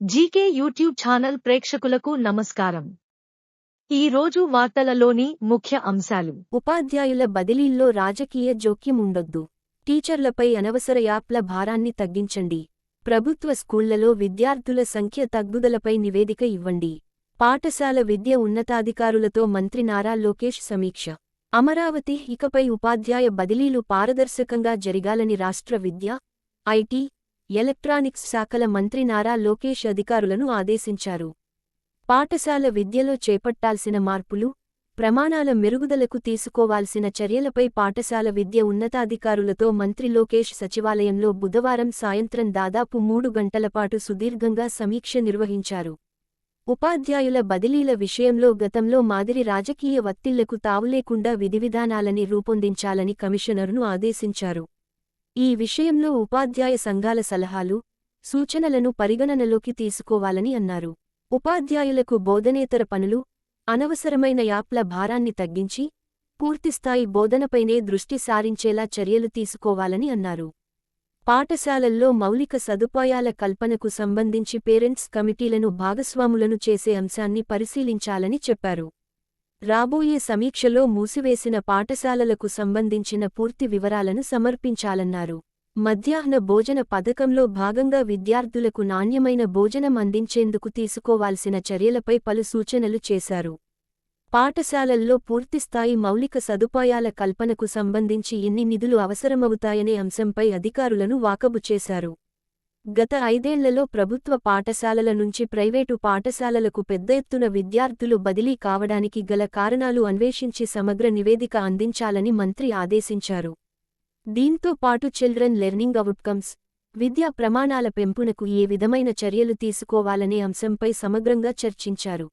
GK YouTube channel ప్రేక్షకులకు నమస్కారం. ఈ రోజు వార్తలలోని ముఖ్య అంశాలు. ఉపాధ్యాయుల బదిలీల్లో రాజకీయ జోక్యం ఉండొద్దు. టీచర్లపై అనవసర యాప్ల భారాన్ని తగ్గించండి. ప్రభుత్వ స్కూళ్ళలో విద్యార్థుల సంఖ్య తగ్గుదలపై నివేదిక ఇవ్వండి. పాఠశాల విద్య ఉన్నతాధికారులతో మంత్రి నారా లోకేష్ సమీక్ష. అమరావతి ఇకపై ఉపాధ్యాయ బదిలీలు పారదర్శకంగా జరగాలని రాష్ట్ర విద్య ఐటీ ఎలక్ట్రానిక్స్ శాఖల మంత్రి నారా లోకేష్ అధికారులను ఆదేశించారు. పాఠశాల విద్యలో చేపట్టాల్సిన మార్పులు ప్రమాణాల మెరుగుదలకు తీసుకోవాల్సిన చర్యలపై పాఠశాల విద్య ఉన్నతాధికారులతో మంత్రి లోకేష్ సచివాలయంలో బుధవారం సాయంత్రం దాదాపు మూడు గంటలపాటు సుదీర్ఘంగా సమీక్ష నిర్వహించారు. ఉపాధ్యాయుల బదిలీల విషయంలో గతంలో మాదిరి రాజకీయ వత్తిళ్ళకు తావులేకుండా విధివిధానాలని రూపొందించాలని కమిషనర్ను ఆదేశించారు. ఈ విషయంలో ఉపాధ్యాయ సంఘాల సలహాలు సూచనలను పరిగణనలోకి తీసుకోవాలని అన్నారు. ఉపాధ్యాయులకు బోధనేతర పనులు అనవసరమైన యాప్ల భారాన్ని తగ్గించి పూర్తిస్థాయి బోధనపైనే దృష్టి సారించేలా చర్యలు తీసుకోవాలని అన్నారు. పాఠశాలల్లో మౌలిక సదుపాయాల కల్పనకు సంబంధించి పేరెంట్స్ కమిటీలను భాగస్వాములను చేసే అంశాన్ని పరిశీలించాలని చెప్పారు. రాబోయే సమీక్షలో మూసివేసిన పాఠశాలలకు సంబంధించిన పూర్తి వివరాలను సమర్పించాలన్నారు. మధ్యాహ్న భోజన పథకంలో భాగంగా విద్యార్థులకు నాణ్యమైన భోజనం అందించేందుకు తీసుకోవాల్సిన చర్యలపై పలు సూచనలు చేశారు. పాఠశాలల్లో పూర్తిస్థాయి మౌలిక సదుపాయాల కల్పనకు సంబంధించి ఎన్ని నిధులు అవసరమవుతాయనే అంశంపై అధికారులను వాకబు చేశారు. గత ఐదేళ్ళలో ప్రభుత్వ పాఠశాలల నుంచి ప్రైవేటు పాఠశాలలకు పెద్ద ఎత్తున విద్యార్థులు బదిలీ కావడానికి గల కారణాలు అన్వేషించి సమగ్ర నివేదిక అందించాలని మంత్రి ఆదేశించారు. దీంతో పాటు చిల్డ్రన్ లెర్నింగ్ అవుట్కమ్స్ విద్యా ప్రమాణాల పెంపునకు ఏ విధమైన చర్యలు తీసుకోవాలనే అంశంపై సమగ్రంగా చర్చించారు.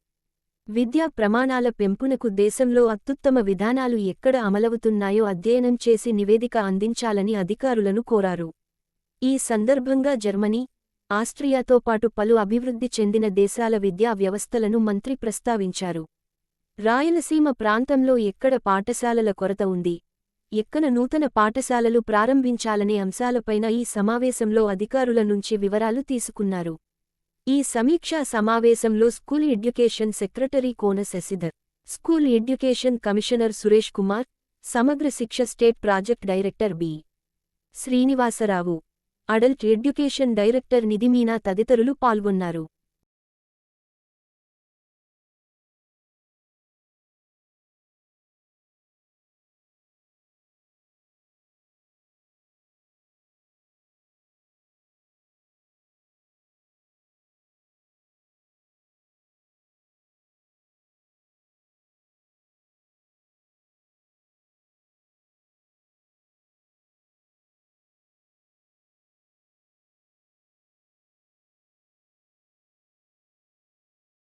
విద్యా ప్రమాణాల పెంపునకు దేశంలో అత్యుత్తమ విధానాలు ఎక్కడ అమలవుతున్నాయో అధ్యయనం చేసి నివేదిక అందించాలని అధికారులను కోరారు. ఈ సందర్భంగా జర్మనీ ఆస్ట్రియాతో పాటు పలు అభివృద్ధి చెందిన దేశాల విద్యా వ్యవస్థలను మంత్రి ప్రస్తావించారు. రాయలసీమ ప్రాంతంలో ఎక్కడ పాఠశాలల కొరత ఉంది? ఎక్కన నూతన పాఠశాలలు ప్రారంభించాలనే అంశాలపైన ఈ సమావేశంలో అధికారుల నుంచి వివరాలు తీసుకున్నారు. ఈ సమీక్షా సమావేశంలో school education secretary Kona Sasidhar school education commissioner Suresh Kumar Samagra Shiksha state project director B. Srinivasa Rao adult education director Nidhi Meena తదితరులు పాల్గొన్నారు.